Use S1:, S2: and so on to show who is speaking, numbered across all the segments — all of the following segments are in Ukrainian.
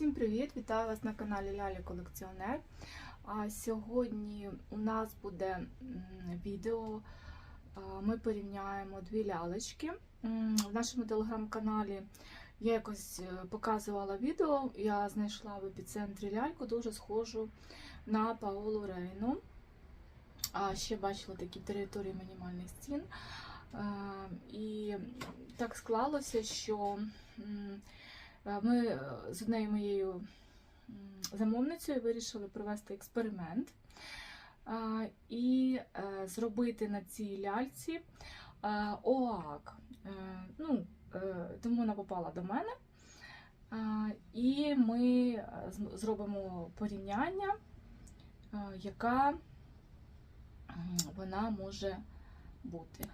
S1: Всім привіт! Вітаю вас на каналі Лялі Колекціонер. А сьогодні у нас буде відео. Ми порівняємо дві лялечки. В нашому телеграм-каналі я якось е, показувала відео. Я знайшла в епіцентрі ляльку, дуже схожу на Паолу Рейну. А ще бачила такі території мінімальних стін. І так склалося, що Ми е, з однією моєю замовницею вирішили провести експеримент е, і е, зробити на цій ляльці е, ОАК. Е, Ну, е, тому вона попала до мене. Е, І ми е, зробимо порівняння, е, яка вона може бути.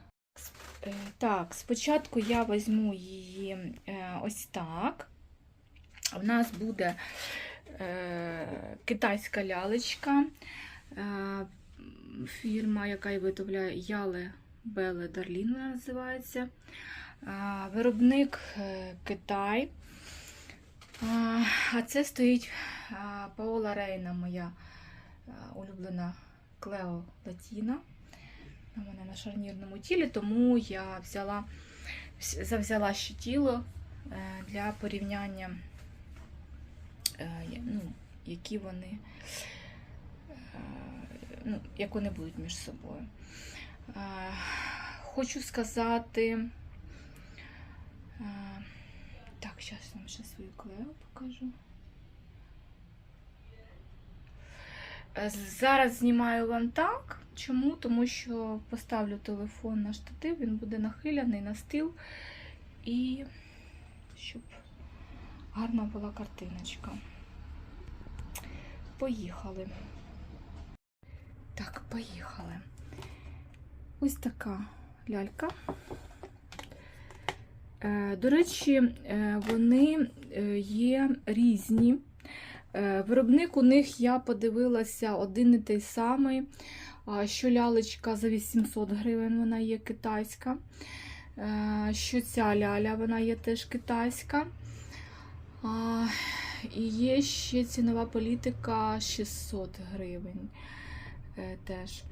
S1: Е, Так, спочатку я візьму її е, ось так. У нас буде е, китайська лялечка, е, фірма, яка виготовляє Яле Беле Дарлін, вона називається. Е, виробник Китай. А це стоїть Паола Рейна, моя улюблена Клео Латіна. У мене на шарнірному тілі, тому я взяла, завзяла ще тіло для порівняння, ну, які вони, е, ну, як вони будуть між собою. Е, Хочу сказати. е, Так, зараз вам ще свою клею покажу. Е, Зараз знімаю вам так. Чому? Тому що поставлю телефон на штатив, він буде нахиляний на стіл і щоб гарна була картиночка. Поїхали. Так, поїхали. Ось така лялька. Е, До речі, е, вони е, є різні. Виробник у них я подивилася один і той самий. Що лялечка за 800 гривень, вона є китайська. Що ця ляля, вона є теж китайська. А, І є ще цінова політика 600 гривень. е, Теж.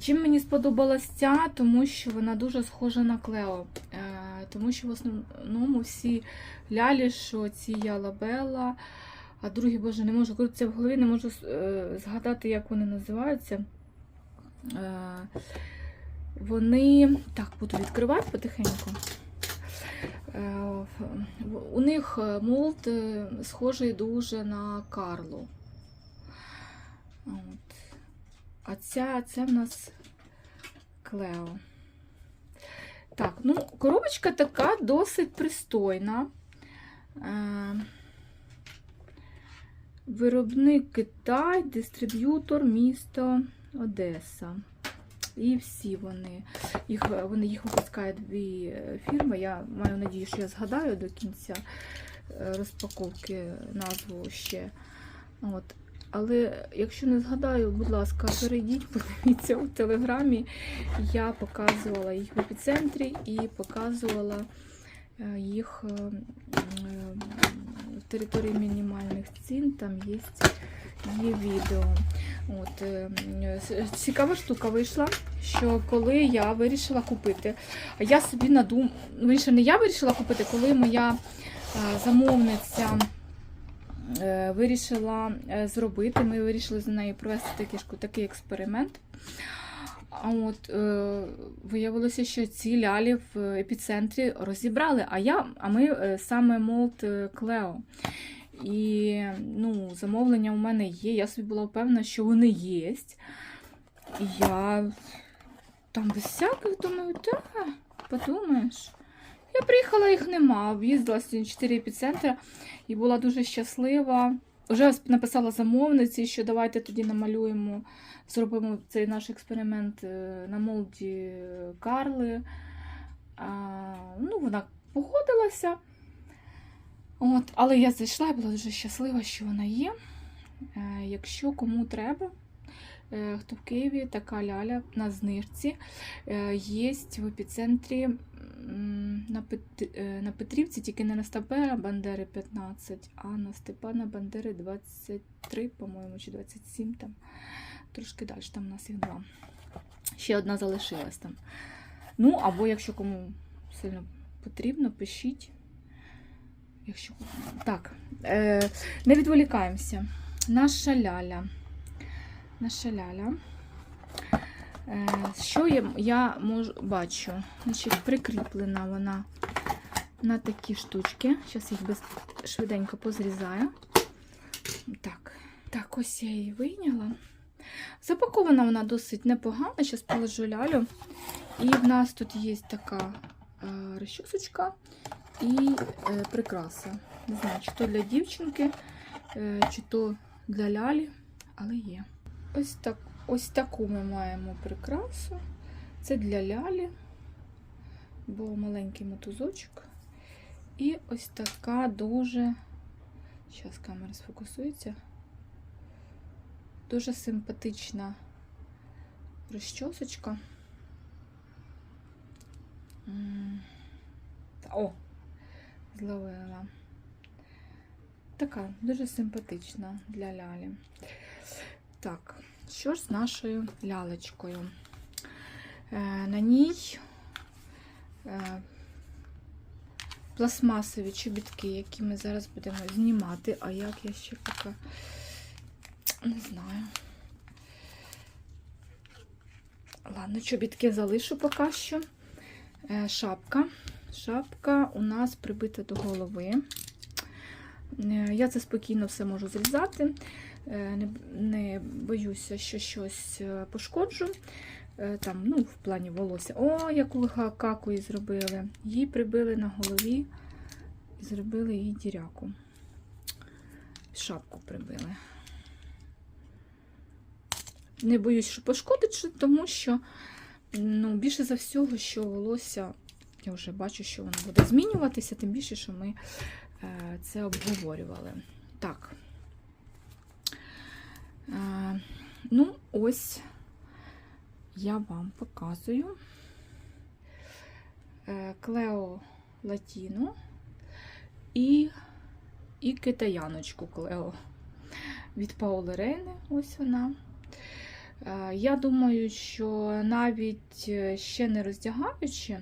S1: Чим мені сподобалась ця, тому що вона дуже схожа на Клео. Е, Тому що в основному всі лялі, що ці Ялабела, а другі, боже, не можу крутитися в голові, не можу е, згадати, як вони називаються. Е, Вони. Так, буду відкривати потихеньку. Е, У них е, молд е, схожий дуже на Карлу. От. А ця, це в нас Клео. Так, ну, коробочка така досить пристойна. Виробник Китай, дистриб'ютор місто Одеса. І всі вони. Їх, вони їх випускають дві е, фірми. Я маю надію, що я згадаю до кінця е, розпаковки назву ще. От. Але якщо не згадаю, будь ласка, перейдіть, подивіться у телеграмі. Я показувала їх в епіцентрі і показувала е, їх в території мінімальних цін. Там є, є відео. От, е, цікава штука вийшла, що коли я вирішила купити, я собі надум... Вирішила, не я вирішила купити, коли моя е, замовниця е, вирішила е, зробити. Ми вирішили з нею провести такий, такий експеримент. А от е, виявилося, що ці лялі в епіцентрі розібрали, а я, а ми е, саме молд е, Клео. І ну, замовлення у мене є. Я собі була впевнена, що вони є. І я там без всяких думаю, так, подумаєш. Я приїхала, їх нема. Об'їздила сьогодні 4 епіцентри і була дуже щаслива. Вже написала замовниці, що давайте тоді намалюємо, зробимо цей наш експеримент е, на молді е, Карли. А, ну, вона погодилася. От, але я зайшла і була дуже щаслива, що вона є. Е, якщо кому треба, е, хто в Києві, така ляля на знижці. Е, є в епіцентрі на Петрівці, тільки не на Степана Бандери 15, а на Степана Бандери 23, по-моєму, чи 27 там. Трошки далі, там у нас їх два. Ще одна залишилась там. Ну, або якщо кому сильно потрібно, пишіть. Якщо... Так, е, не відволікаємося. Наша ляля. Наша ляля. Е, що я, я можу, бачу? Значить, прикріплена вона на такі штучки. Зараз їх без, швиденько позрізаю. Так, так, ось я її вийняла. Запакована вона досить непогано. Зараз положу лялю. І в нас тут є така е, розчосочка і е, прикраса. Не знаю, чи то для дівчинки, е, чи то для лялі, але є. Ось так. Ось таку ми маємо прикрасу. Це для лялі, бо маленький мотузочок. І ось така дуже, зараз камера сфокусується, дуже симпатична розчосочка. О, зловила. Така дуже симпатична для лялі. Так, що ж з нашою лялечкою? Е, на ній е, пластмасові чобітки, які ми зараз будемо знімати. А як я ще поки не знаю. Ладно, чобітки залишу поки що. Е, шапка. Шапка у нас прибита до голови. Е, Я це спокійно все можу зрізати. Е, Не, не боюся, що щось е, пошкоджу. Там, ну, в плані волосся. О, яку каку їй зробили. Їй прибили на голові зробили їй діряку. Шапку прибили. Не боюсь, що пошкодить, тому що ну, більше за всього, що волосся, я вже бачу, що воно буде змінюватися, тим більше, що ми е, це обговорювали. Так. Е, ну, ось я вам показую е, Клео Латіно і, і китаяночку Клео від Паули Рейни. Ось вона. Я думаю, що навіть ще не роздягаючи,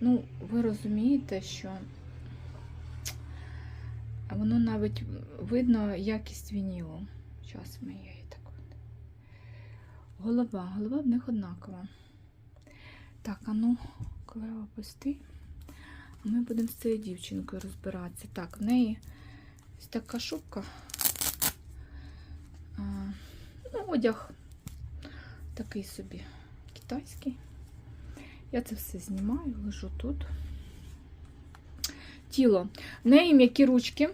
S1: ну, ви розумієте, що воно навіть видно якість вінілу. Ми її так. от. Голова, голова в них однакова. Так, а ну, Клео, пусти. Ми будемо з цією дівчинкою розбиратися. Так, в неї ось така шубка. А, ну, одяг такий собі китайський. Я це все знімаю, лежу тут. Тіло. В неї м'які ручки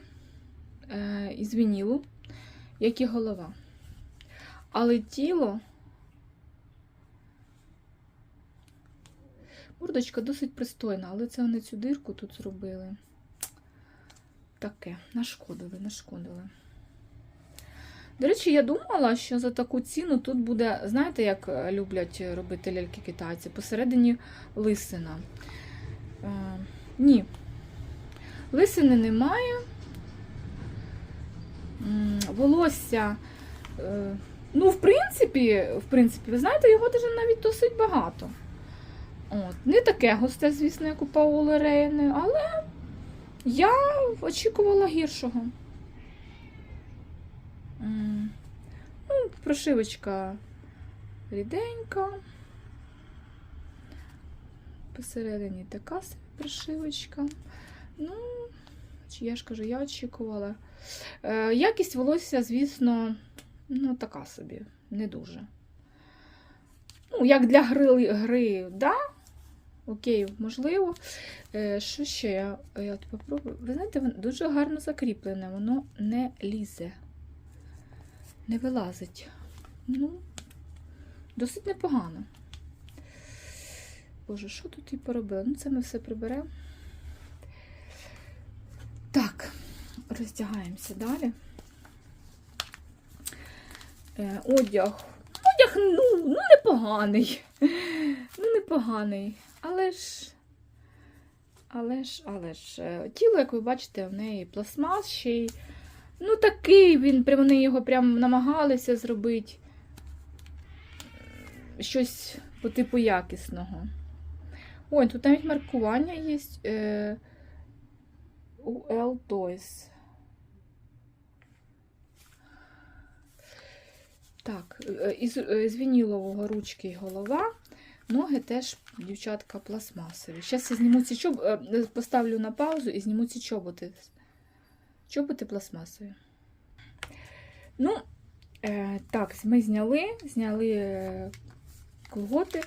S1: е, із вінілу, як і голова. Але тіло. Мордочка досить пристойна, але це вони цю дирку тут зробили. Таке, нашкодили, нашкодили. До речі, я думала, що за таку ціну тут буде, знаєте, як е, люблять робити ляльки китайці, посередині лисина. Е, ні, лисини немає. Волосся, е, ну, в принципі, в принципі, ви знаєте, його даже навіть досить багато. От. Не таке густе, звісно, як у Паули Рейни, але я очікувала гіршого. Ну, прошивочка ріденька. Посередині така собі прошивочка. Ну, я ж кажу, я очікувала. Е, якість волосся, звісно, ну, така собі, не дуже. Ну, як для гри, гри да, окей, можливо. Е, що ще я, я попробую? Ви знаєте, воно дуже гарно закріплене, воно не лізе, не вилазить. Ну, досить непогано. Боже, що тут і поробила? Ну, це ми все приберемо. Так, роздягаємося далі. Е, одяг. Одяг, ну, ну непоганий. Ну, непоганий. Але ж Але ж, але ж, е, тіло, як ви бачите, в неї пластмас ще й. Ну, такий він, вони його прям намагалися зробити щось по типу якісного. Ой, тут навіть маркування є. Е, UL Toys. Так, е, із, е, вінілового ручки й голова. Ноги теж, дівчатка, пластмасові. Зараз я зніму ці чоб... е, поставлю на паузу і зніму ці чоботи. Чоботи пластмасові. Ну, е, так, ми зняли, зняли е, колготи.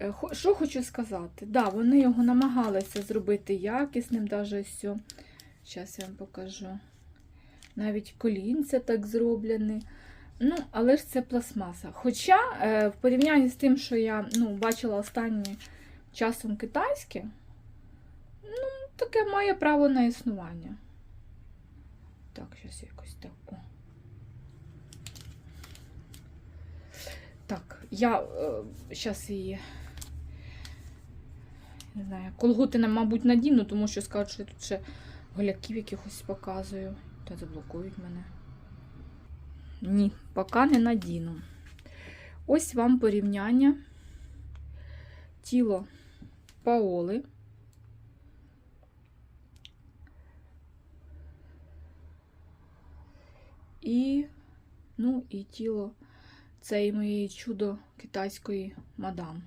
S1: Е, Що хочу сказати? Да, вони його намагалися зробити якісним, навіть ось. Зараз я вам покажу. Навіть колінця так зроблені. Ну, але ж це пластмаса. Хоча, е, в порівнянні з тим, що я ну, бачила останнім часом китайське, ну, таке має право на існування. Так, зараз якось так. О. Так, я зараз її. Не знаю, колготи, мабуть, надіну, тому що скажуть, що я тут ще голяків якихось показую. Та заблокують мене. Ні, поки не надіну. Ось вам порівняння тіло Паоли. І, ну, і тіло цієї моєї чудо китайської мадам.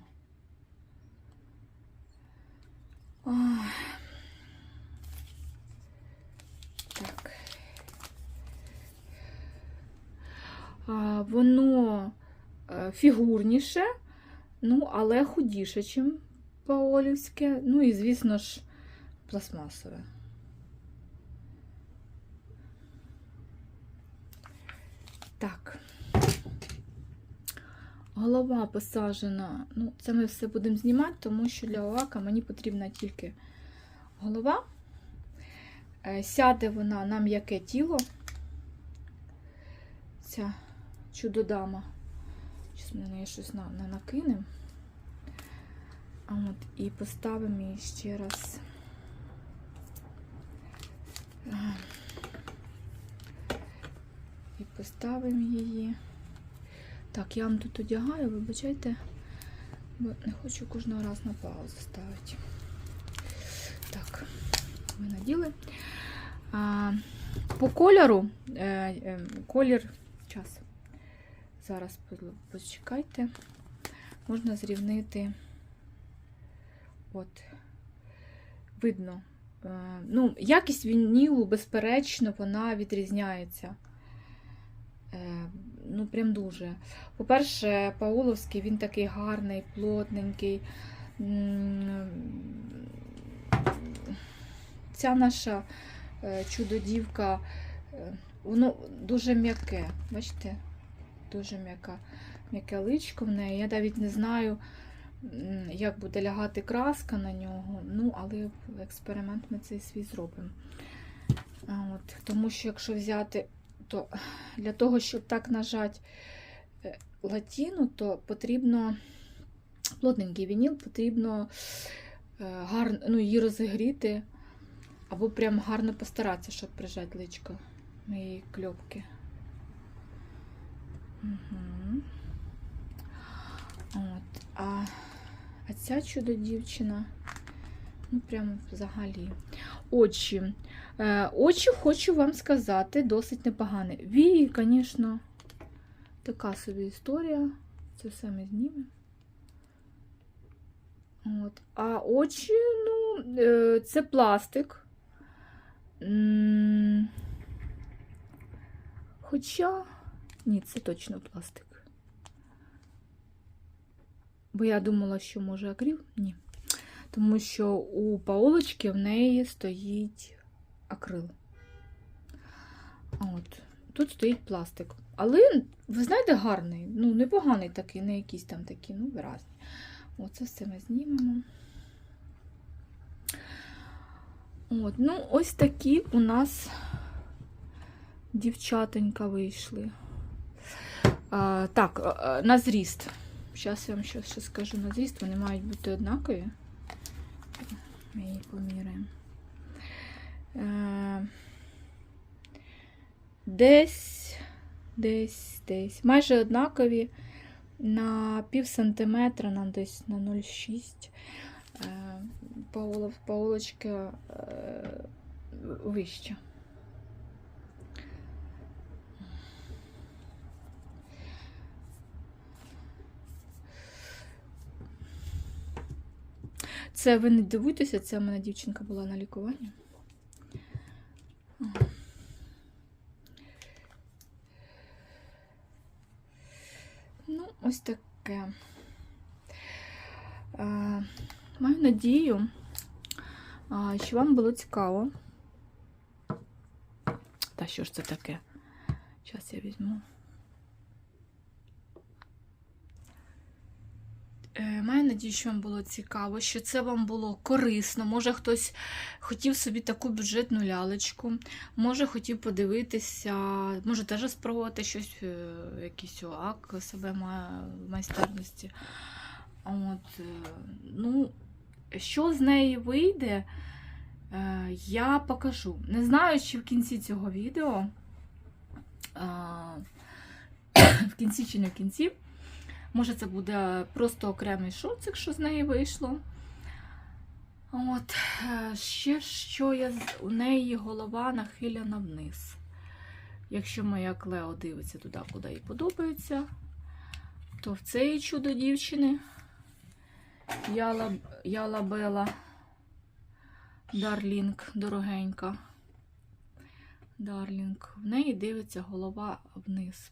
S1: Так. А, Воно е, фігурніше, ну, але худіше, ніж паолівське. Ну і, звісно ж, пластмасове. Так. Голова посаджена. Ну, це ми все будемо знімати, тому що для оака мені потрібна тільки голова. Е, Сяде вона на м'яке тіло. Ця чудодама. Зараз ми на неї щось на, на накинемо. От, і поставимо її ще раз. І поставимо її. Так, я вам тут одягаю, вибачайте, бо не хочу кожного разу на паузу ставити. Так, ми наділи. А, по кольору, е, е, колір, час. Зараз почекайте. Можна зрівнити. От, видно. Е, ну, якість вінілу, безперечно, вона відрізняється. Е, ну, прям дуже. По-перше, Пауловський він такий гарний, плотненький. Ця наша е, чудодівка, е, воно дуже м'яке. Бачите? Дуже м'яка, м'яке личко в неї. Я навіть не знаю, як буде лягати краска на нього. Ну, але експеримент ми цей свій зробимо. От, тому що якщо взяти, то для того, щоб так нажати е, латіну, то потрібно плотненький вініл, потрібно е, гарно, ну, її розігріти, або прям гарно постаратися, щоб прижати личко моєї кльопки. Угу. От. А, а ця чудо дівчина, ну прямо взагалі. Очі. Е, очі, хочу вам сказати, досить непогані. Вії, звісно, така собі історія. Це все ми знімемо. От. А очі, ну, е, це пластик. Хоча, ні, це точно пластик. Бо я думала, що може акрил? Ні. Тому що у Паолочки в неї стоїть акрил. От. Тут стоїть пластик. Але, ви знаєте, гарний. Ну, непоганий такий, не якийсь там такі, ну, виразні. Оце все ми знімемо. От, ну, ось такі у нас дівчатонька вийшли. А, так, на зріст. Зараз я вам ще скажу на зріст, вони мають бути однакові. Ми її поміряємо. Е, Десь, десь, десь. Майже однакові на пів сантиметра, на десь на 0,6. Е, Паулочка е, вища. Це ви не дивуйтеся, це в мене дівчинка була на лікуванні. Ага. Ну, ось таке. Е, маю надію, що вам було цікаво. Та що ж це таке? Зараз я візьму. Е, Маю надію, що вам було цікаво, що це вам було корисно. Може, хтось хотів собі таку бюджетну лялечку, може хотів подивитися, може теж спробувати щось, е, якийсь ОАК себе має в майстерності. От, е, ну, що з неї вийде, е, я покажу. Не знаю, чи в кінці цього відео, в кінці чи не в кінці. Може, це буде просто окремий шоцик, що з неї вийшло. От, е, ще що я у неї голова нахилена вниз. Якщо моя Клео дивиться туди, куди їй подобається, то в цей чудо дівчини Яла, Яла Бела Дарлінг, дорогенька. Дарлінг. В неї дивиться голова вниз.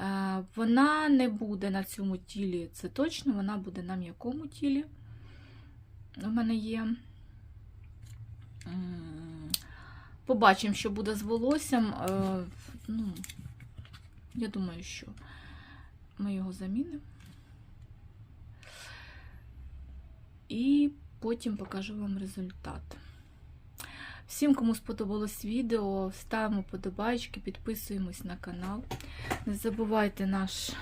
S1: Е, Вона не буде на цьому тілі, це точно, вона буде на м'якому тілі. У мене є. Побачимо, що буде з волоссям. Е, Ну, я думаю, що ми його замінимо. І потім покажу вам результат. Всім, кому сподобалось відео, ставимо подобайки, підписуємось на канал. Не забувайте наш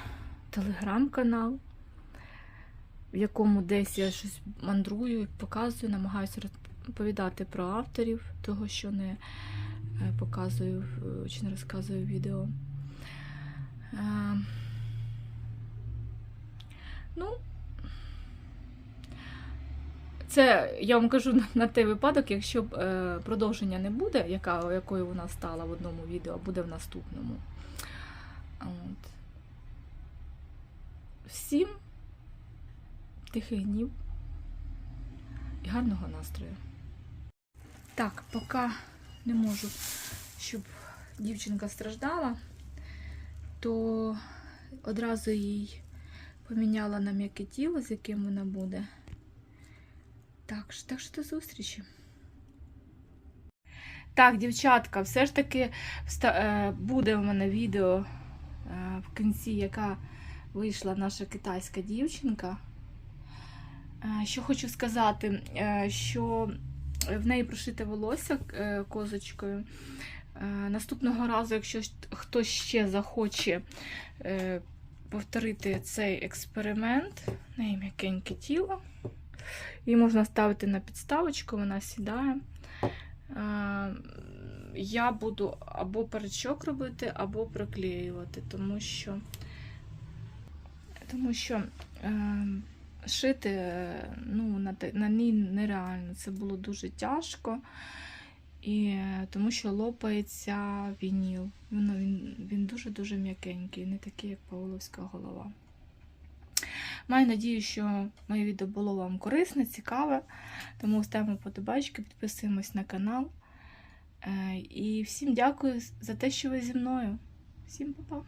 S1: телеграм-канал, в якому десь я щось мандрую, показую, намагаюся розповідати про авторів, того, що не е, показую чи не розказую відео. Е, Ну, це я вам кажу на- той випадок, якщо е, продовження не буде, яка, якою вона стала в одному відео, а буде в наступному. От. Всім тихих днів і гарного настрою. Так, поки не можу, щоб дівчинка страждала, то одразу їй поміняла на м'яке тіло, з яким вона буде. Так, так що до зустрічі. Так, дівчатка, все ж таки е, буде в мене відео е, в кінці, яка вийшла наша китайська дівчинка. Е, Що хочу сказати, що в неї прошите волосся козочкою. Наступного разу, якщо хтось ще захоче повторити цей експеримент, неї м'якеньке тіло. Її можна ставити на підставочку, вона сідає. Е, Я буду або перечок робити, або приклеювати, тому що, тому що е, шити е, ну, на, на ній нереально. Це було дуже тяжко. І тому що лопається вініл. Він, він дуже-дуже м'якенький, не такий, як павловська голова. Маю надію, що моє відео було вам корисне, цікаве. Тому ставимо подобачки, підписуємось на канал. Е, І всім дякую за те, що ви зі мною. Всім па-па!